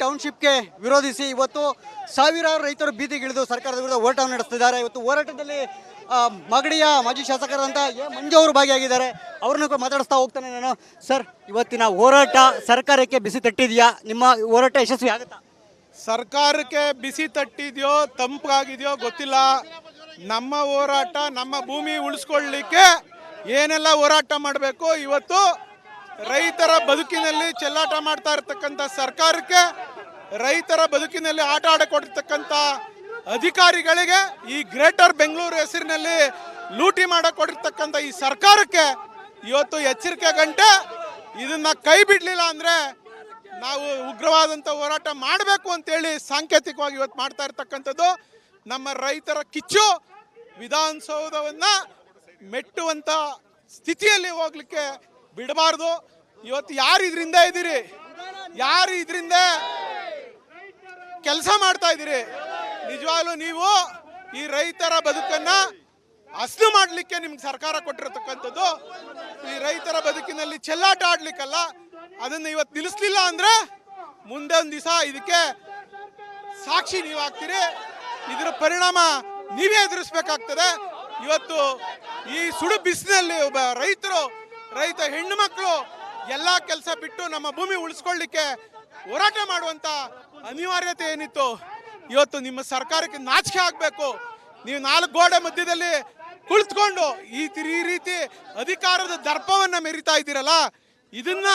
ಟೌನ್ಶಿಪ್ಗೆ ವಿರೋಧಿಸಿ ಇವತ್ತು ಸಾವಿರಾರು ರೈತರು ಬೀದಿಗಿಳಿದು ಸರ್ಕಾರದ ವಿರುದ್ಧ ಹೋರಾಟವನ್ನು ನಡೆಸ್ತಿದ್ದಾರೆ ಇವತ್ತು ಹೋರಾಟದಲ್ಲಿ ಮಗಡಿಯ ಮಾಜಿ ಶಾಸಕರಂತ ಎ. ಮಂಜು ಅವರು ಭಾಗಿಯಾಗಿದ್ದಾರೆ. ಅವ್ರನ್ನ ಕೂಡ ಮಾತಾಡಿಸ್ತಾ ಹೋಗ್ತಾನೆ ನಾನು. ಸರ್, ಇವತ್ತಿನ ಹೋರಾಟ ಸರ್ಕಾರಕ್ಕೆ ಬಿಸಿ ತಟ್ಟಿದೆಯಾ? ನಿಮ್ಮ ಹೋರಾಟ ಯಶಸ್ವಿ ಆಗುತ್ತಾ? ಸರ್ಕಾರಕ್ಕೆ ಬಿಸಿ ತಟ್ಟಿದೆಯೋ, ತಂಪಾಗಿದೆಯೋ ಗೊತ್ತಿಲ್ಲ. ನಮ್ಮ ಹೋರಾಟ, ನಮ್ಮ ಭೂಮಿ ಉಳಿಸ್ಕೊಳ್ಳಿಕ್ಕೆ ಏನೆಲ್ಲ ಹೋರಾಟ ಮಾಡಬೇಕು? ಇವತ್ತು ರೈತರ ಬದುಕಿನಲ್ಲಿ ಚೆಲ್ಲಾಟ ಮಾಡ್ತಾ ಇರತಕ್ಕಂಥ ಸರ್ಕಾರಕ್ಕೆ, ರೈತರ ಬದುಕಿನಲ್ಲಿ ಆಟ ಆಡಿಕೊಟ್ಟಿರ್ತಕ್ಕಂಥ ಅಧಿಕಾರಿಗಳಿಗೆ ಈ ಗ್ರೇಟರ್ ಬೆಂಗಳೂರು ಹೆಸರಿನಲ್ಲಿ ಲೂಟಿ ಮಾಡಕೊಟ್ಟಿರ್ತಕ್ಕಂಥ ಈ ಸರ್ಕಾರಕ್ಕೆ ಇವತ್ತು ಎಚ್ಚರಿಕೆ ಗಂಟೆ. ಇದನ್ನ ಕೈ ಬಿಡಲಿಲ್ಲ ಅಂದ್ರೆ ನಾವು ಉಗ್ರವಾದಂಥ ಹೋರಾಟ ಮಾಡಬೇಕು ಅಂತೇಳಿ ಸಾಂಕೇತಿಕವಾಗಿ ಇವತ್ತು ಮಾಡ್ತಾ ಇರ್ತಕ್ಕಂಥದ್ದು. ನಮ್ಮ ರೈತರ ಕಿಚ್ಚು ವಿಧಾನಸೌಧವನ್ನು ಮೆಟ್ಟುವಂಥ ಸ್ಥಿತಿಯಲ್ಲಿ ಹೋಗ್ಲಿಕ್ಕೆ ಬಿಡಬಾರ್ದು. ಇವತ್ತು ಯಾರು ಇದರಿಂದ ಇದ್ದೀರಿ? ಯಾರು ಇದರಿಂದ ಕೆಲಸ ಮಾಡ್ತಾ ಇದ್ದೀರಿ? ನಿಜವಾಗ್ಲೂ ನೀವು ಈ ರೈತರ ಬದುಕನ್ನ ಹಸನು ಮಾಡಲಿಕ್ಕೆ ನಿಮ್ಗೆ ಸರ್ಕಾರ ಕೊಟ್ಟಿರತಕ್ಕಂಥದ್ದು. ಈ ರೈತರ ಬದುಕಿನಲ್ಲಿ ಚೆಲ್ಲಾಟ ಆಡ್ಲಿಕ್ಕಲ್ಲ, ಅದನ್ನು ಇವತ್ತು ನಿಲ್ಲಿಸ್ಲಿಲ್ಲ ಅಂದ್ರೆ ಮುಂದೆ ಒಂದು ದಿವಸ ಇದಕ್ಕೆ ಸಾಕ್ಷಿ ನೀವಾಗ್ತೀರಿ. ಇದರ ಪರಿಣಾಮ ನೀವೇ ಎದುರಿಸ್ಬೇಕಾಗ್ತದೆ. ಇವತ್ತು ಈ ಸುಡು ಬಿಸಿನಲ್ಲಿ ಒಬ್ಬ ರೈತರು ರೈತ ಹೆಣ್ಣು ಮಕ್ಕಳು ಎಲ್ಲ ಕೆಲಸ ಬಿಟ್ಟು ನಮ್ಮ ಭೂಮಿ ಉಳಿಸ್ಕೊಳ್ಳಿಕ್ಕೆ ಹೋರಾಟ ಮಾಡುವಂತ ಅನಿವಾರ್ಯತೆ ಏನಿತ್ತು? ಇವತ್ತು ನಿಮ್ಮ ಸರ್ಕಾರಕ್ಕೆ ನಾಚಿಕೆ ಆಗಬೇಕು. ನೀವು ನಾಲ್ಕು ಗೋಡೆ ಮಧ್ಯದಲ್ಲಿ ಕುಳಿತುಕೊಂಡು ಈ ರೀತಿ ಅಧಿಕಾರದ ದರ್ಪವನ್ನ ಮೆರಿತಾ ಇದ್ದೀರಲ್ಲ ಇದನ್ನ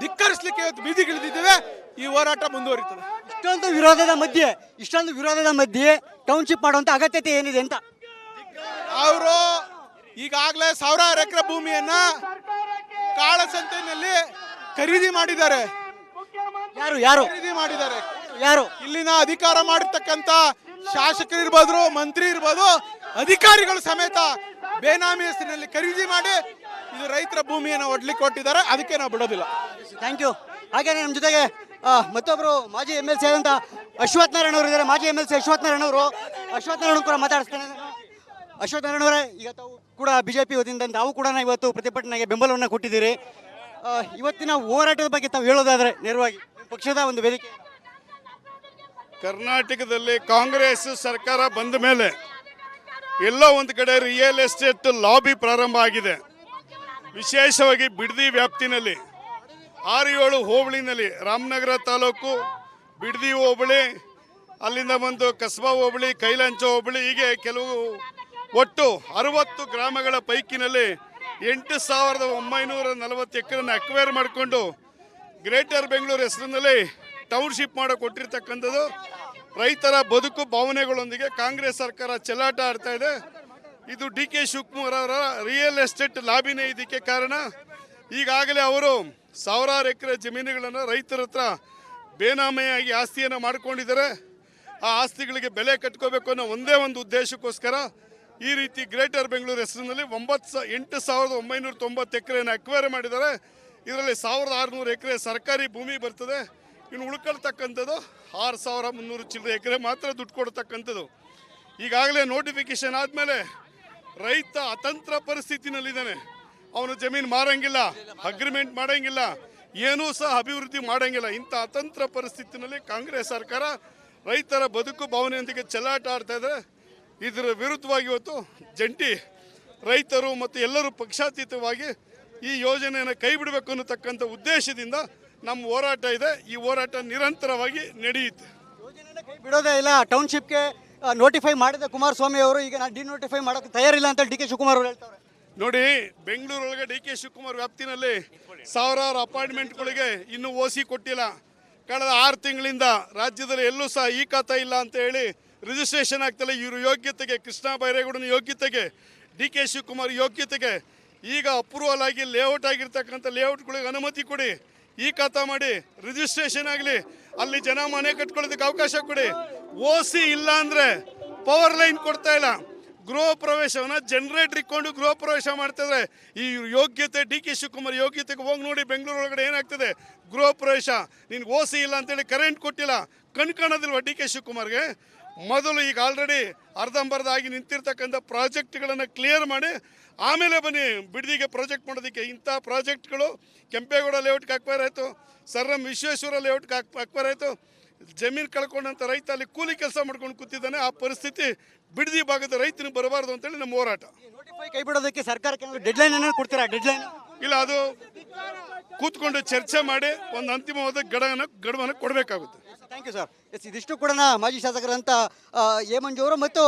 ಧಿಕ್ಕರಿಸ್ಲಿಕ್ಕೆ ಇವತ್ತು ಬೀದಿಗಿಳಿದಿದ್ದೇವೆ ಈ ಹೋರಾಟ ಮುಂದುವರಿತದೆ. ಇಷ್ಟೊಂದು ವಿರೋಧದ ಮಧ್ಯೆ ಇಷ್ಟೊಂದು ವಿರೋಧದ ಮಧ್ಯೆ ಟೌನ್ಶಿಪ್ ಮಾಡುವಂಥ ಅಗತ್ಯತೆ ಏನಿದೆ ಅಂತ? ಅವರು ಈಗಾಗಲೇ ಸಾವಿರಾರು ಎಕರೆ ಭೂಮಿಯನ್ನ ಕಾಳಸಂತೆಯಲ್ಲಿ ಖರೀದಿ ಮಾಡಿದ್ದಾರೆ. ಯಾರು ಯಾರು? ಖರೀದಿ ಮಾಡಿದ್ದಾರೆ. ಯಾರು? ಇಲ್ಲಿನ ಅಧಿಕಾರ ಮಾಡಿರ್ತಕ್ಕಂತ ಶಾಸಕರು ಇರ್ಬೋದು ಮಂತ್ರಿ ಇರ್ಬೋದು ಅಧಿಕಾರಿಗಳು ಸಮೇತ ಬೇನಾಮಿ ಹೆಸರಿನಲ್ಲಿ ಖರೀದಿ ಮಾಡಿ ಇದು ರೈತರ ಭೂಮಿಯನ್ನು ಒಡ್ಲಿಕ್ಕೆ ಕೊಟ್ಟಿದ್ದಾರೆ. ಅದಕ್ಕೆ ನಾವು ಬಿಡೋದಿಲ್ಲ. ಥ್ಯಾಂಕ್ ಯು ಹಾಗೇನೆ ನಮ್ಮ ಜೊತೆಗೆ ಮತ್ತೊಬ್ಬರು ಮಾಜಿ ಎಂ ಎಲ್ ಸಿ ಆದಂಥ ಅಶ್ವಥ್ ನಾರಾಯಣ ಅವರು ಇದ್ದಾರೆ. ಮಾಜಿ M L C Ashwath Narayana ಅವರು. ಅಶ್ವಥ್ ನಾರಾಯಣ ಕೂಡ ಮಾತಾಡಿಸ್ತಾರೆ. ಅಶ್ವಥ್ ನಾರಾಯಣ ಅವರೇ ಈಗ ತಾವು ಕೂಡ ಬಿಜೆಪಿ ವತಿಯಿಂದ ತಾವು ಕೂಡ ಇವತ್ತು ಪ್ರತಿಭಟನೆಗೆ ಬೆಂಬಲವನ್ನು ಕೊಟ್ಟಿದ್ದೀರಿ. ಇವತ್ತಿನ ಹೋರಾಟದ ಬಗ್ಗೆ ತಾವು ಹೇಳೋದಾದರೆ ನೇರವಾಗಿ ಪಕ್ಷದ ಒಂದು ವೇದಿಕೆ. ಕರ್ನಾಟಕದಲ್ಲಿ ಕಾಂಗ್ರೆಸ್ ಸರ್ಕಾರ ಬಂದ ಮೇಲೆ ಎಲ್ಲ ಒಂದು ಕಡೆ ರಿಯಲ್ ಎಸ್ಟೇಟ್ ಲಾಬಿ ಪ್ರಾರಂಭ ಆಗಿದೆ. ವಿಶೇಷವಾಗಿ ಬಿಡದಿ ವ್ಯಾಪ್ತಿನಲ್ಲಿ ಆರು ಏಳು ಹೋಬಳಿನಲ್ಲಿ, ರಾಮನಗರ ತಾಲೂಕು ಬಿಡದಿ ಹೋಬಳಿ, ಅಲ್ಲಿಂದ ಬಂದು ಕಸ್ಬಾ ಹೋಬಳಿ, ಕೈಲಂಚ ಹೋಬಳಿ, ಹೀಗೆ ಕೆಲವು ಒಟ್ಟು ಅರವತ್ತು ಗ್ರಾಮಗಳ ಪೈಕಿನಲ್ಲಿ ಎಂಟು ಸಾವಿರದ ಒಂಬೈನೂರ ನಲವತ್ತು ಎಕರೆನ ಅಕ್ವೈರ್ ಮಾಡಿಕೊಂಡು ಗ್ರೇಟರ್ ಬೆಂಗಳೂರು ಹೆಸರಿನಲ್ಲಿ ಟೌನ್ಶಿಪ್ ಮಾಡೋ ಕೊಟ್ಟಿರ್ತಕ್ಕಂಥದ್ದು. ರೈತರ ಬದುಕು ಭಾವನೆಗಳೊಂದಿಗೆ ಕಾಂಗ್ರೆಸ್ ಸರ್ಕಾರ ಚೆಲ್ಲಾಟ ಆಡ್ತಾ ಇದೆ. ಇದು ಡಿ ಕೆ ಶಿವಕುಮಾರ್ ಅವರ ರಿಯಲ್ ಎಸ್ಟೇಟ್ ಲಾಬಿನೇ ಇದಕ್ಕೆ ಕಾರಣ. ಈಗಾಗಲೇ ಅವರು ಸಾವಿರಾರು ಎಕರೆ ಜಮೀನುಗಳನ್ನು ರೈತರ ಹತ್ರ ಬೇನಾಮೆಯಾಗಿ ಆಸ್ತಿಯನ್ನು ಮಾಡ್ಕೊಂಡಿದ್ದಾರೆ. ಆ ಆಸ್ತಿಗಳಿಗೆ ಬೆಲೆ ಕಟ್ಕೋಬೇಕು ಅನ್ನೋ ಒಂದೇ ಒಂದು ಉದ್ದೇಶಕ್ಕೋಸ್ಕರ ಈ ರೀತಿ ಗ್ರೇಟರ್ ಬೆಂಗಳೂರು ಹೆಸರಿನಲ್ಲಿ ಒಂಬತ್ತು ಸ ಎಂಟು ಸಾವಿರದ ಒಂಬೈನೂರ ತೊಂಬತ್ತು ಎಕರೆಯನ್ನು ಅಕ್ವೈರ್ ಮಾಡಿದ್ದಾರೆ. ಇದರಲ್ಲಿ ಸಾವಿರದ ಆರುನೂರು ಎಕರೆ ಸರ್ಕಾರಿ ಭೂಮಿ ಬರ್ತದೆ. ಇನ್ನು ಉಳ್ಕೊಳ್ತಕ್ಕಂಥದ್ದು ಆರು ಸಾವಿರ ಮುನ್ನೂರು ಚಿಲ್ಲರೆ ಎಕರೆ ಮಾತ್ರ ದುಡ್ಡು ಕೊಡ್ತಕ್ಕಂಥದ್ದು. ಈಗಾಗಲೇ ನೋಟಿಫಿಕೇಶನ್ ಆದಮೇಲೆ ರೈತ ಅತಂತ್ರ ಪರಿಸ್ಥಿತಿನಲ್ಲಿದ್ದಾನೆ. ಅವನು ಜಮೀನು ಮಾರಂಗಿಲ್ಲ ಅಗ್ರಿಮೆಂಟ್ ಮಾಡೋಂಗಿಲ್ಲ, ಏನೂ ಸಹ ಅಭಿವೃದ್ಧಿ ಮಾಡೋಂಗಿಲ್ಲ. ಇಂಥ ಅತಂತ್ರ ಪರಿಸ್ಥಿತಿನಲ್ಲಿ ಕಾಂಗ್ರೆಸ್ ಸರ್ಕಾರ ರೈತರ ಬದುಕು ಭಾವನೆಯೊಂದಿಗೆ ಚೆಲ್ಲಾಟ ಆಡ್ತಾ ಇದೆ ಇದರ ವಿರುದ್ಧವಾಗಿ ಇವತ್ತು ಜಂಟಿ ರೈತರು ಮತ್ತು ಎಲ್ಲರೂ ಪಕ್ಷಾತೀತವಾಗಿ ಈ ಯೋಜನೆಯನ್ನು ಕೈ ಬಿಡಬೇಕು ಅನ್ನತಕ್ಕಂಥ ಉದ್ದೇಶದಿಂದ ನಮ್ಮ ಹೋರಾಟ ಇದೆ. ಈ ಹೋರಾಟ ನಿರಂತರವಾಗಿ ನಡೆಯುತ್ತೆ. ಬಿಡೋದೇ ಇಲ್ಲ. ಟೌನ್ಶಿಪ್ಗೆ ನೋಟಿಫೈ ಮಾಡಿದ ಕುಮಾರಸ್ವಾಮಿ ಅವರು ಈಗ ನಾನು ಡಿನೋಟಿಫೈ ಮಾಡೋಕ್ಕೆ ತಯಾರಿಲ್ಲ ಅಂತ ಡಿ ಕೆ ಶಿವಕುಮಾರ್ ಅವರು ಹೇಳ್ತಾರೆ. ನೋಡಿ ಬೆಂಗಳೂರೊಳಗೆ ಡಿ ಕೆ ಶಿವಕುಮಾರ್ ವ್ಯಾಪ್ತಿನಲ್ಲಿ ಸಾವಿರಾರು ಅಪಾರ್ಟ್ಮೆಂಟ್ಗಳಿಗೆ ಇನ್ನೂ ಓಸಿ ಕೊಟ್ಟಿಲ್ಲ. ಕಳೆದ ಆರು ತಿಂಗಳಿಂದ ರಾಜ್ಯದಲ್ಲಿ ಎಲ್ಲೂ ಸಹ ಈ ಖಾತ ಇಲ್ಲ ಅಂತ ಹೇಳಿ ರಿಜಿಸ್ಟ್ರೇಷನ್ ಆಗ್ತಲ್ಲ ಇವರು ಯೋಗ್ಯತೆಗೆ, ಕೃಷ್ಣ ಬೈರೇಗೌಡನ ಯೋಗ್ಯತೆಗೆ, ಡಿ ಕೆ ಶಿವಕುಮಾರ್ ಯೋಗ್ಯತೆಗೆ ಈಗ ಅಪ್ರೂವಲ್ ಆಗಿ ಲೇಔಟ್ ಆಗಿರ್ತಕ್ಕಂಥ ಲೇಔಟ್ಗಳಿಗೆ ಅನುಮತಿ ಕೊಡಿ. ಈ ಖಾತ ಮಾಡಿ ರಿಜಿಸ್ಟ್ರೇಷನ್ ಆಗಲಿ, ಅಲ್ಲಿ ಜನ ಮನೆ ಕಟ್ಕೊಳ್ಳೋದಕ್ಕೆ ಅವಕಾಶ ಕೊಡಿ. ಓಸಿ ಇಲ್ಲ ಅಂದರೆ ಪವರ್ ಲೈನ್ ಕೊಡ್ತಾ ಇಲ್ಲ. ಗೃಹ ಪ್ರವೇಶವನ್ನು ಜನರೇಟರ್ ಇಕ್ಕೊಂಡು ಗೃಹ ಪ್ರವೇಶ ಮಾಡ್ತಿದ್ರೆ ಈ ಯೋಗ್ಯತೆ, ಡಿ ಕೆ ಶಿವಕುಮಾರ್ ಯೋಗ್ಯತೆಗೆ ಹೋಗಿ ನೋಡಿ ಬೆಂಗಳೂರು ಒಳಗಡೆ ಏನಾಗ್ತದೆ? ಗೃಹ ಪ್ರವೇಶ. ನಿನ್ಗೆ ಓಸಿ ಇಲ್ಲ ಅಂತೇಳಿ ಕರೆಂಟ್ ಕೊಟ್ಟಿಲ್ಲ. ಕಣ್ ಕಾಣೋದಿಲ್ವಾ ಡಿ ಕೆ ಶಿವಕುಮಾರ್ಗೆ? ಮೊದಲು ಈಗ ಆಲ್ರೆಡಿ ಅರ್ಧಂಬರ್ಧ ಆಗಿ ನಿಂತಿರ್ತಕ್ಕಂಥ ಪ್ರಾಜೆಕ್ಟ್ಗಳನ್ನು ಕ್ಲಿಯರ್ ಮಾಡಿ ಆಮೇಲೆ ಬನ್ನಿ ಬಿಡದಿಗೆ ಪ್ರಾಜೆಕ್ಟ್ ಮಾಡೋದಕ್ಕೆ. ಇಂಥ ಪ್ರಾಜೆಕ್ಟ್ಗಳು ಕೆಂಪೇಗೌಡ ಲೇಔಟ್ಗೆ ಅಕ್ವೈರ್ ಆಯಿತು ಸರ್ ಎಂ ವಿಶ್ವೇಶ್ವರ ಲೇಔಟ್ಗೆ ಹಾಕ್ ಆಯಿತು. ಜಮೀನು ಕಳ್ಕೊಂಡಂಥ ರೈತ ಅಲ್ಲಿ ಕೂಲಿ ಕೆಲಸ ಮಾಡ್ಕೊಂಡು ಕೂತಿದ್ದಾನೆ ಆ ಪರಿಸ್ಥಿತಿ ಬಿಡದಿ ಭಾಗದ ರೈತನಿಗೆ ಬರಬಾರ್ದು ಅಂತೇಳಿ ನಮ್ಮ ಹೋರಾಟ. ಕೈ ಬಿಡೋದಕ್ಕೆ ಸರ್ಕಾರಕ್ಕೆ ಡೆಡ್ಲೈನ್ ಏನೋ ಕೊಡ್ತೀರಾ? ಡೆಡ್ಲೈನ್ ಇಲ್ಲ ಅದು ಕೂತ್ಕೊಂಡು ಚರ್ಚೆ ಮಾಡಿ ಒಂದು ಅಂತಿಮವಾದ ಗಡವನ್ನು ಗಡುವನ್ನು ಕೊಡಬೇಕಾಗುತ್ತೆ. Thank you sir. ಎಸ್, ಇದಿಷ್ಟು ಕೂಡ ಮಾಜಿ ಶಾಸಕರಂತ ಎ ಅವರು ಮತ್ತು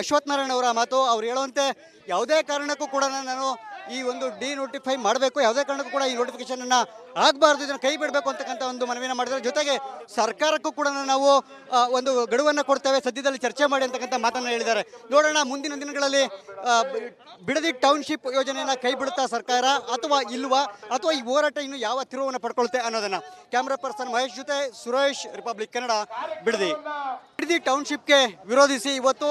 ಅಶ್ವಥ್ ನಾರಾಯಣ ಅವರ ಮಾತು ಅವ್ರು ಹೇಳುವಂತೆ ಯಾವುದೇ ಕಾರಣಕ್ಕೂ ಕೂಡ ನಾನು ಈ ಒಂದು ಡಿ ನೋಟಿಫೈ ಮಾಡಬೇಕು. ಯಾವುದೇ ಕಾರಣಕ್ಕೂ ಕೂಡ ಈ ನೋಟಿಫಿಕೇಶನ್ ಅನ್ನ ಆಗಬಾರ್ದು. ಇದನ್ನು ಕೈ ಬಿಡಬೇಕು ಅಂತಕ್ಕಂಥ ಒಂದು ಮನವಿನ ಮಾಡಿದ್ದಾರೆ ಜೊತೆಗೆ ಸರ್ಕಾರಕ್ಕೂ ಕೂಡ ನಾವು ಒಂದು ಗಡುವನ್ನು ಕೊಡ್ತೇವೆ. ಸದ್ಯದಲ್ಲಿ ಚರ್ಚೆ ಮಾಡಿ ಅಂತಕ್ಕಂಥ ಮಾತನ್ನು ಹೇಳಿದ್ದಾರೆ. ನೋಡೋಣ, ಮುಂದಿನ ದಿನಗಳಲ್ಲಿ ಬಿಡದಿ ಟೌನ್ಶಿಪ್ ಯೋಜನೆಯನ್ನು ಕೈ ಬಿಡುತ್ತಾ ಸರ್ಕಾರ ಅಥವಾ ಇಲ್ವಾ? ಅಥವಾ ಈ ಹೋರಾಟ ಇನ್ನು ಯಾವ ತಿರುವನ್ನು ಪಡ್ಕೊಳುತ್ತೆ ಅನ್ನೋದನ್ನು? ಕ್ಯಾಮ್ರಾ ಪರ್ಸನ್ ಮಹೇಶ್ ಜೊತೆ ಸುರೇಶ್ ರಿಪಬ್ಲಿಕ್ ಕನ್ನಡ ಬಿಡದಿ. ಬಿಡದಿ ಟೌನ್ಶಿಪ್ಗೆ ವಿರೋಧಿಸಿ ಇವತ್ತು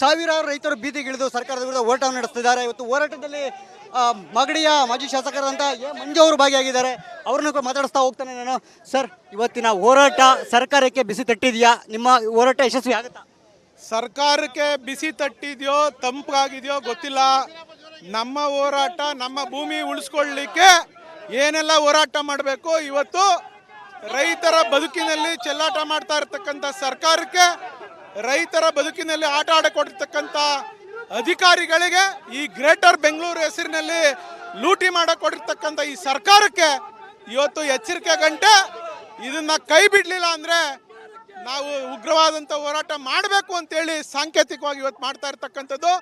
ಸಾವಿರಾರು ರೈತರು ಬೀದಿಗಿಳಿದು ಸರ್ಕಾರದ ವಿರುದ್ಧ ಹೋರಾಟವನ್ನು ನಡೆಸ್ತಿದ್ದಾರೆ. ಇವತ್ತು ಹೋರಾಟದಲ್ಲಿ ಮಾಗಡಿಯ ಮಾಜಿ ಶಾಸಕರಂತ ಎ. ಮಂಜು ಅವರು ಭಾಗಿಯಾಗಿದ್ದಾರೆ. ಅವ್ರನ್ನ ಮಾತಾಡಿಸ್ತಾ ಹೋಗ್ತಾನೆ ನಾನು. ಸರ್, ಇವತ್ತಿನ ಹೋರಾಟ ಸರ್ಕಾರಕ್ಕೆ ಬಿಸಿ ತಟ್ಟಿದೆಯಾ? ನಿಮ್ಮ ಹೋರಾಟ ಯಶಸ್ವಿ ಆಗುತ್ತಾ? ಸರ್ಕಾರಕ್ಕೆ ಬಿಸಿ ತಟ್ಟಿದೆಯೋ, ತಂಪಾಗಿದೆಯೋ ಗೊತ್ತಿಲ್ಲ. ನಮ್ಮ ಹೋರಾಟ, ನಮ್ಮ ಭೂಮಿ ಉಳಿಸ್ಕೊಳ್ಳಿಕ್ಕೆ ಏನೆಲ್ಲ ಹೋರಾಟ ಮಾಡಬೇಕು? ಇವತ್ತು ರೈತರ ಬದುಕಿನಲ್ಲಿ ಚೆಲ್ಲಾಟ ಮಾಡ್ತಾ ಇರ್ತಕ್ಕಂಥ ಸರ್ಕಾರಕ್ಕೆ ರೈತರ ಬದುಕಿನಲ್ಲಿ ಆಟ ಆಡಿಕೊಟ್ಟಿರ್ತಕ್ಕಂಥ ಅಧಿಕಾರಿಗಳಿಗೆ ಈ ಗ್ರೇಟರ್ ಬೆಂಗಳೂರು ಹೆಸರಿನಲ್ಲಿ ಲೂಟಿ ಮಾಡಕೊಟ್ಟಿರ್ತಕ್ಕಂಥ ಈ ಸರ್ಕಾರಕ್ಕೆ ಇವತ್ತು ಎಚ್ಚರಿಕೆ ಗಂಟೆ. ಇದನ್ನ ಕೈ ಬಿಡಲಿಲ್ಲ ಅಂದ್ರೆ ನಾವು ಉಗ್ರವಾದಂಥ ಹೋರಾಟ ಮಾಡಬೇಕು ಅಂತೇಳಿ ಸಾಂಕೇತಿಕವಾಗಿ ಇವತ್ತು ಮಾಡ್ತಾ ಇರ್ತಕ್ಕಂಥದ್ದು.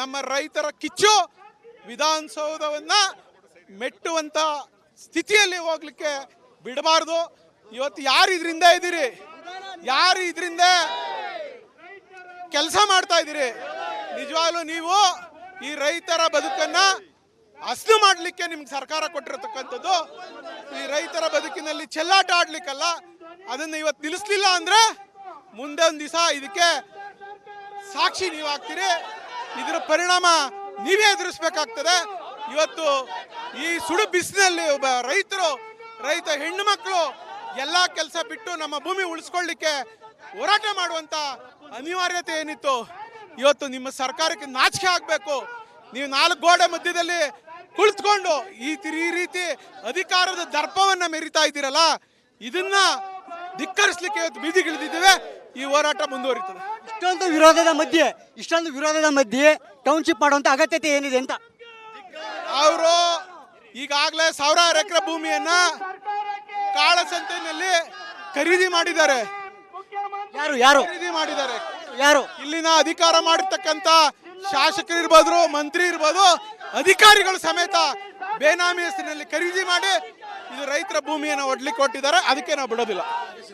ನಮ್ಮ ರೈತರ ಕಿಚ್ಚು ವಿಧಾನಸೌಧವನ್ನು ಮೆಟ್ಟುವಂಥ ಸ್ಥಿತಿಯಲ್ಲಿ ಹೋಗ್ಲಿಕ್ಕೆ ಬಿಡಬಾರ್ದು. ಇವತ್ತು ಯಾರು ಇದರಿಂದ ಇದ್ದೀರಿ? ಯಾರು ಇದರಿಂದ ಕೆಲಸ ಮಾಡ್ತಾ ಇದ್ದೀರಿ? ನಿಜವಾಗ್ಲೂ ನೀವು ಈ ರೈತರ ಬದುಕನ್ನ ಹಸನು ಮಾಡಲಿಕ್ಕೆ ನಿಮ್ಗೆ ಸರ್ಕಾರ ಕೊಟ್ಟಿರತಕ್ಕಂಥದ್ದು. ಈ ರೈತರ ಬದುಕಿನಲ್ಲಿ ಚೆಲ್ಲಾಟ ಆಡ್ಲಿಕ್ಕಲ್ಲ, ಅದನ್ನ ಇವತ್ತು ನಿಲ್ಲಿಸ್ಲಿಲ್ಲ ಅಂದ್ರೆ ಮುಂದೆ ಒಂದು ದಿವಸ ಇದಕ್ಕೆ ಸಾಕ್ಷಿ ನೀವು ಆಗ್ತೀರಿ ಇದರ ಪರಿಣಾಮ ನೀವೇ ಎದುರಿಸ್ಬೇಕಾಗ್ತದೆ. ಇವತ್ತು ಈ ಸುಡು ಬಿಸಿಲಲ್ಲಿ ಒಬ್ಬ ರೈತರು, ರೈತ ಹೆಣ್ಣು ಮಕ್ಕಳು ಎಲ್ಲ ಕೆಲಸ ಬಿಟ್ಟು ನಮ್ಮ ಭೂಮಿ ಉಳಿಸ್ಕೊಳ್ಳಿಕ್ಕೆ ಹೋರಾಟ ಮಾಡುವಂತ ಅನಿವಾರ್ಯತೆ ಏನಿತ್ತು? ಇವತ್ತು ನಿಮ್ಮ ಸರ್ಕಾರಕ್ಕೆ ನಾಚಿಕೆ ಆಗಬೇಕು. ನೀವು ನಾಲ್ಕು ಗೋಡೆ ಮಧ್ಯದಲ್ಲಿ ಕುಳಿತುಕೊಂಡು ಈ ಈ ರೀತಿ ಅಧಿಕಾರದ ದರ್ಪವನ್ನ ಮೆರಿತಾ ಇದ್ದೀರಲ್ಲ ಇದನ್ನ ಧಿಕ್ಕರಿಸ್ಲಿಕ್ಕೆ ಇವತ್ತು ಬೀದಿಗಿಳಿದಿದ್ದೇವೆ. ಈ ಹೋರಾಟ ಮುಂದುವರಿತದೆ. ಇಷ್ಟೊಂದು ವಿರೋಧದ ಮಧ್ಯೆ ಇಷ್ಟೊಂದು ವಿರೋಧದ ಮಧ್ಯೆ ಟೌನ್ಶಿಪ್ ಮಾಡುವಂತ ಅಗತ್ಯತೆ ಏನಿದೆ ಅಂತ? ಅವರು ಈಗಾಗಲೇ ಸಾವಿರಾರು ಎಕರೆ ಭೂಮಿಯನ್ನ ಕಾಳಸಂತೆಯಲ್ಲಿ ಖರೀದಿ ಮಾಡಿದ್ದಾರೆ. ಯಾರು ಯಾರು? ಖರೀದಿ ಮಾಡಿದ್ದಾರೆ. ಯಾರು? ಇಲ್ಲಿನ ಅಧಿಕಾರ ಮಾಡಿರ್ತಕ್ಕಂತ ಶಾಸಕರು ಇರ್ಬೋದು ಮಂತ್ರಿ ಇರ್ಬೋದು ಅಧಿಕಾರಿಗಳು ಸಮೇತ ಬೇನಾಮಿ ಹೆಸರಿನಲ್ಲಿ ಖರೀದಿ ಮಾಡಿ ಇದು ರೈತರ ಭೂಮಿಯನ್ನು ಒಡ್ಲಿಕ್ಕೆ ಕೊಟ್ಟಿದ್ದಾರೆ. ಅದಕ್ಕೆ ನಾವು ಬಿಡೋದಿಲ್ಲ.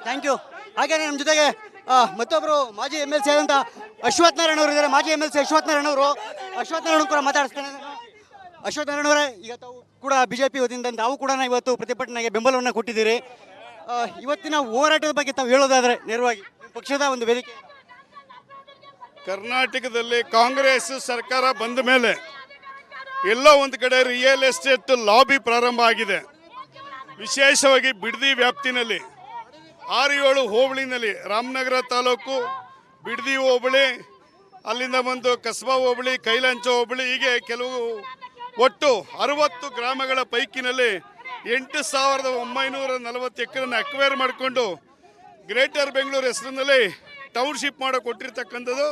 ಥ್ಯಾಂಕ್ ಯು ಹಾಗೇನೆ ನಮ್ಮ ಜೊತೆಗೆ ಮತ್ತೊಬ್ಬರು ಮತ್ತೊಬ್ರು ಮಾಜಿ ಎಂ ಎಲ್ ಸಿ ಆದಂತ ಅಶ್ವಥ್ ನಾರಾಯಣ ಅವರು ಇದ್ದಾರೆ. ಮಾಜಿ M L C Ashwath Narayana ಅವರು. ಅಶ್ವಥ್ ನಾರಾಯಣ ಕೂಡ ಮಾತಾಡಿಸ್ತಾರೆ. ಅಶ್ವಥ್ ನಾರಾಯಣ ಅವರೇ ಈಗ ತಾವು ಕೂಡ ಬಿಜೆಪಿ ವತಿಯಿಂದ ತಾವು ಕೂಡ ಇವತ್ತು ಪ್ರತಿಭಟನೆಗೆ ಬೆಂಬಲವನ್ನು ಕೊಟ್ಟಿದ್ದೀರಿ. ಆ, ಇವತ್ತಿನ ಹೋರಾಟದ ಬಗ್ಗೆ ತಾವು ಹೇಳೋದಾದ್ರೆ ನೇರವಾಗಿ ನಿಮ್ಮ ಪಕ್ಷದ ಒಂದು ವೇದಿಕೆ. ಕರ್ನಾಟಕದಲ್ಲಿ ಕಾಂಗ್ರೆಸ್ ಸರ್ಕಾರ ಬಂದ ಮೇಲೆ ಎಲ್ಲ ಒಂದು ಕಡೆ ರಿಯಲ್ ಎಸ್ಟೇಟ್ ಲಾಬಿ ಪ್ರಾರಂಭ ಆಗಿದೆ. ವಿಶೇಷವಾಗಿ ಬಿಡದಿ ವ್ಯಾಪ್ತಿನಲ್ಲಿ ಆರು ಏಳು ಹೋಬಳಿನಲ್ಲಿ, ರಾಮನಗರ ತಾಲೂಕು ಬಿಡದಿ ಹೋಬಳಿ, ಅಲ್ಲಿಂದ ಬಂದು ಕಸಬಾ ಹೋಬಳಿ, ಕೈಲಾಂಚ ಹೋಬಳಿ, ಹೀಗೆ ಕೆಲವು ಒಟ್ಟು ಅರವತ್ತು ಗ್ರಾಮಗಳ ಪೈಕಿನಲ್ಲಿ ಎಂಟು ಸಾವಿರದ ಒಂಬೈನೂರ ನಲವತ್ತು ಎಕರೆನ ಅಕ್ವೈರ್ ಮಾಡಿಕೊಂಡು ಗ್ರೇಟರ್ ಬೆಂಗಳೂರು ಹೆಸರಿನಲ್ಲಿ ಟೌನ್ಶಿಪ್ ಮಾಡೋ ಕೊಟ್ಟಿರ್ತಕ್ಕಂಥದ್ದು.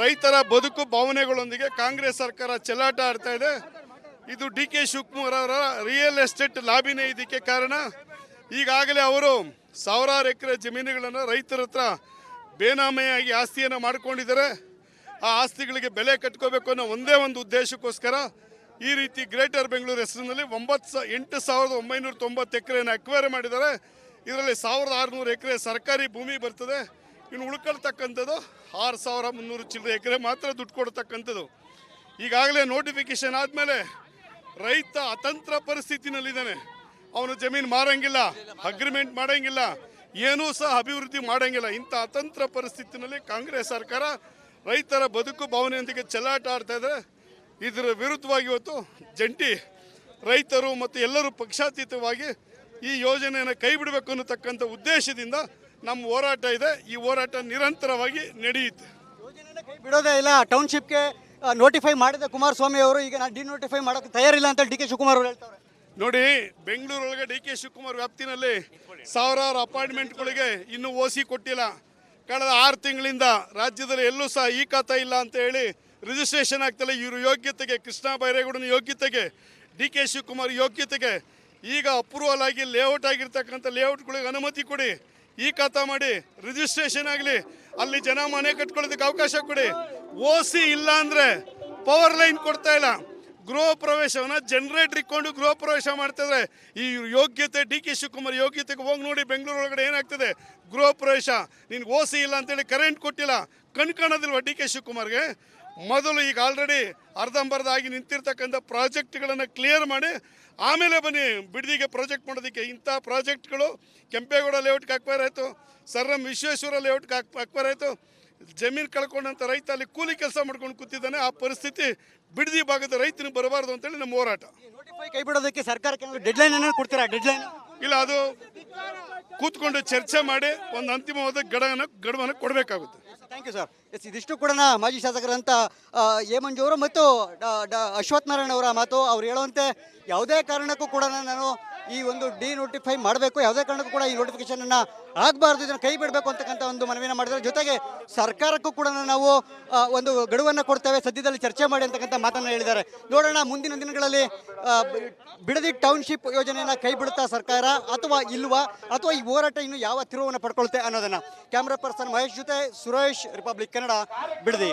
ರೈತರ ಬದುಕು ಭಾವನೆಗಳೊಂದಿಗೆ ಕಾಂಗ್ರೆಸ್ ಸರ್ಕಾರ ಚೆಲ್ಲಾಟ ಆಡ್ತಾ ಇದೆ. ಇದು ಡಿ ಕೆ ಶಿವಕುಮಾರ್ ಅವರ ರಿಯಲ್ ಎಸ್ಟೇಟ್ ಲಾಬಿನೇ ಇದಕ್ಕೆ ಕಾರಣ. ಈಗಾಗಲೇ ಅವರು ಸಾವಿರಾರು ಎಕರೆ ಜಮೀನುಗಳನ್ನು ರೈತರ ಹತ್ರ ಬೇನಾಮೆಯಾಗಿ ಆಸ್ತಿಯನ್ನು ಮಾಡಿಕೊಂಡಿದ್ದಾರೆ. ಆ ಆಸ್ತಿಗಳಿಗೆ ಬೆಲೆ ಕಟ್ಕೋಬೇಕು ಅನ್ನೋ ಒಂದೇ ಒಂದು ಉದ್ದೇಶಕ್ಕೋಸ್ಕರ ಈ ರೀತಿ ಗ್ರೇಟರ್ ಬೆಂಗಳೂರು ಹೆಸರಿನಲ್ಲಿ ಒಂಬತ್ತು ಸ, ಎಂಟು ಸಾವಿರದ ಒಂಬೈನೂರ ತೊಂಬತ್ತು ಎಕರೆಯನ್ನು ಅಕ್ವೈರ್ ಮಾಡಿದ್ದಾರೆ. ಇದರಲ್ಲಿ ಸಾವಿರದ ಆರುನೂರು ಎಕರೆ ಸರ್ಕಾರಿ ಭೂಮಿ ಬರ್ತದೆ. ಇನ್ನು ಉಳ್ಕೊಳ್ತಕ್ಕಂಥದ್ದು ಆರು ಸಾವಿರ ಮುನ್ನೂರು ಚಿಲ್ಲರೆ ಎಕರೆ ಮಾತ್ರ ದುಡ್ಡು ಕೊಡ್ತಕ್ಕಂಥದ್ದು. ಈಗಾಗಲೇ ನೋಟಿಫಿಕೇಶನ್ ಆದಮೇಲೆ ರೈತ ಅತಂತ್ರ ಪರಿಸ್ಥಿತಿನಲ್ಲಿದ್ದಾನೆ. ಅವನು ಜಮೀನು ಮಾರಂಗಿಲ್ಲ ಅಗ್ರಿಮೆಂಟ್ ಮಾಡೋಂಗಿಲ್ಲ, ಏನೂ ಸಹ ಅಭಿವೃದ್ಧಿ ಮಾಡೋಂಗಿಲ್ಲ. ಇಂಥ ಅತಂತ್ರ ಪರಿಸ್ಥಿತಿನಲ್ಲಿ ಕಾಂಗ್ರೆಸ್ ಸರ್ಕಾರ ರೈತರ ಬದುಕು ಭಾವನೆಯೊಂದಿಗೆ ಚೆಲ್ಲಾಟ ಆಡ್ತಾ ಇದ್ದಾರೆ ಇದರ ವಿರುದ್ಧವಾಗಿ ಇವತ್ತು ಜಂಟಿ ರೈತರು ಮತ್ತು ಎಲ್ಲರೂ ಪಕ್ಷಾತೀತವಾಗಿ ಈ ಯೋಜನೆಯನ್ನು ಕೈ ಬಿಡಬೇಕು ಅನ್ನತಕ್ಕಂಥ ಉದ್ದೇಶದಿಂದ ನಮ್ಮ ಹೋರಾಟ ಇದೆ. ಈ ಹೋರಾಟ ನಿರಂತರವಾಗಿ ನಡೆಯುತ್ತೆ. ಬಿಡೋದೇ ಇಲ್ಲ. ಟೌನ್ಶಿಪ್ಗೆ ನೋಟಿಫೈ ಮಾಡಿದ ಕುಮಾರಸ್ವಾಮಿ ಅವರು ಈಗ ನಾನು ಡಿನೋಟಿಫೈ ಮಾಡೋಕೆ ತಯಾರಿಲ್ಲ ಅಂತ ಡಿ ಕೆ ಶಿವಕುಮಾರ್ ಅವರು ಹೇಳ್ತಾರೆ. ನೋಡಿ ಬೆಂಗಳೂರೊಳಗೆ ಡಿ ಕೆ ಶಿವಕುಮಾರ್ ವ್ಯಾಪ್ತಿನಲ್ಲಿ ಸಾವಿರಾರು ಅಪಾರ್ಟ್ಮೆಂಟ್ಗಳಿಗೆ ಇನ್ನೂ ಓಸಿ ಕೊಟ್ಟಿಲ್ಲ. ಕಳೆದ ಆರು ತಿಂಗಳಿಂದ ರಾಜ್ಯದಲ್ಲಿ ಎಲ್ಲೂ ಸಹ ಈ ಖಾತ ಇಲ್ಲ ಅಂತ ಹೇಳಿ ರಿಜಿಸ್ಟ್ರೇಷನ್ ಆಗ್ತಿಲ್ಲ ಇವರು ಯೋಗ್ಯತೆಗೆ ಕೃಷ್ಣ ಬೈರೇಗೌಡನ ಯೋಗ್ಯತೆಗೆ ಡಿ ಕೆ ಶಿವಕುಮಾರ್ ಯೋಗ್ಯತೆಗೆ ಈಗ ಅಪ್ರೂವಲ್ ಆಗಿ ಲೇಔಟ್ ಆಗಿರ್ತಕ್ಕಂಥ ಲೇಔಟ್ಗಳಿಗೆ ಅನುಮತಿ ಕೊಡಿ. ಈ ಖಾತಾ ಮಾಡಿ ರಿಜಿಸ್ಟ್ರೇಷನ್ ಆಗಲಿ, ಅಲ್ಲಿ ಜನ ಮನೆ ಕಟ್ಕೊಳ್ಳೋದಕ್ಕೆ ಅವಕಾಶ ಕೊಡಿ. ಓ ಸಿ ಇಲ್ಲ ಅಂದರೆ ಪವರ್ ಲೈನ್ ಕೊಡ್ತಾ ಇಲ್ಲ. ಗೃಹ ಪ್ರವೇಶವನ್ನು ಜನರೇಟರ್ ಇಕ್ಕೊಂಡು ಗೃಹ ಪ್ರವೇಶ ಮಾಡ್ತಿದ್ರೆ ಈ ಯೋಗ್ಯತೆ ಡಿ ಕೆ ಶಿವಕುಮಾರ್ ಯೋಗ್ಯತೆಗೆ ಹೋಗಿ ನೋಡಿ ಬೆಂಗಳೂರು ಒಳಗಡೆ ಏನಾಗ್ತದೆ? ಗೃಹ ಪ್ರವೇಶ. ನಿನ್ಗೆ ಓಸಿ ಇಲ್ಲ ಅಂತೇಳಿ ಕರೆಂಟ್ ಕೊಟ್ಟಿಲ್ಲ. ಕಣ್ ಕಾಣೋದಿಲ್ವ ಡಿ ಕೆ ಶಿವಕುಮಾರ್ಗೆ? ಮೊದಲು ಈಗ ಆಲ್ರೆಡಿ ಅರ್ಧಂಬರ್ಧ ಆಗಿ ನಿಂತಿರ್ತಕ್ಕಂಥ ಪ್ರಾಜೆಕ್ಟ್ಗಳನ್ನು ಕ್ಲಿಯರ್ ಮಾಡಿ ಆಮೇಲೆ ಬನ್ನಿ ಬಿಡದಿಗೆ ಪ್ರಾಜೆಕ್ಟ್ ಮಾಡೋದಕ್ಕೆ. ಇಂಥ ಪ್ರಾಜೆಕ್ಟ್ಗಳು ಕೆಂಪೇಗೌಡ ಲೇಔಟ್ಗೆ ಹಾಕ್ಬಾರ ಆಯಿತು ಸರ್ ಎಂ ವಿಶ್ವೇಶ್ವರ ಲೇಔಟ್ಗೆ ಹಾಕ್ ಹಾಕ್ಬಾರ ಆಯಿತು. ಜಮೀನು ಕಳ್ಕೊಂಡಂಥ ರೈತ ಅಲ್ಲಿ ಕೂಲಿ ಕೆಲಸ ಮಾಡ್ಕೊಂಡು ಕೂತಿದ್ದಾನೆ ಆ ಪರಿಸ್ಥಿತಿ ಬಿಡದಿ ಭಾಗದ ರೈತನಿಗೆ ಬರಬಾರ್ದು ಅಂತೇಳಿ ನಮ್ಮ ಹೋರಾಟ. ಕೈ ಬಿಡೋದಕ್ಕೆ ಸರ್ಕಾರಕ್ಕೆ ಡೆಡ್ಲೈನ್ ಅನ್ನು ಕೊಡ್ತೀರಾ? ಡೆಡ್ಲೈನ್ ಇಲ್ಲ ಅದು ಕೂತ್ಕೊಂಡು ಚರ್ಚೆ ಮಾಡಿ ಒಂದು ಅಂತಿಮವಾದ ಗಡವನ್ನು ಗಡುವನ್ನು ಕೊಡಬೇಕಾಗುತ್ತೆ. You sir. ಎಸ್, ಇದಿಷ್ಟು ಕೂಡ ಮಾಜಿ ಶಾಸಕರಂತ ಎ ಅವರು ಮತ್ತು ಅಶ್ವಥ್ ನಾರಾಯಣ ಅವರ ಮಾತು ಅವ್ರು ಹೇಳುವಂತೆ ಯಾವುದೇ ಕಾರಣಕ್ಕೂ ಕೂಡ ನಾನು ಈ ಒಂದು ಡಿ ನೋಟಿಫೈ ಮಾಡಬೇಕು. ಯಾವುದೇ ಕಾರಣಕ್ಕೂ ಕೂಡ ಈ ನೋಟಿಫಿಕೇಶನ್ ಅನ್ನ ಆಗಬಾರ್ದು, ಇದನ್ನು ಕೈ ಬಿಡಬೇಕು ಅಂತಕ್ಕಂಥ ಒಂದು ಮನವಿನ ಮಾಡಿದ್ರೆ. ಜೊತೆಗೆ ಸರ್ಕಾರಕ್ಕೂ ಕೂಡ ನಾವು ಒಂದು ಗಡುವನ್ನು ಕೊಡ್ತೇವೆ. ಸದ್ಯದಲ್ಲಿ ಚರ್ಚೆ ಮಾಡಿ ಅಂತಕ್ಕಂಥ ಮಾತನ್ನು ಹೇಳಿದ್ದಾರೆ. ನೋಡೋಣ, ಮುಂದಿನ ದಿನಗಳಲ್ಲಿ ಬಿಡದಿ ಟೌನ್ಶಿಪ್ ಯೋಜನೆಯನ್ನು ಕೈ ಬಿಡುತ್ತಾ ಸರ್ಕಾರ ಅಥವಾ ಇಲ್ವಾ? ಅಥವಾ ಈ ಹೋರಾಟ ಇನ್ನು ಯಾವ ತಿರುವನ್ನು ಪಡ್ಕೊಳ್ತೆ ಅನ್ನೋದನ್ನು. ಕ್ಯಾಮ್ರಾ ಪರ್ಸನ್ ಮಹೇಶ್ ಜೊತೆ ಸುರೇಶ್, ರಿಪಬ್ಲಿಕ್ ಕನ್ನಡ, ಬಿಡದಿ.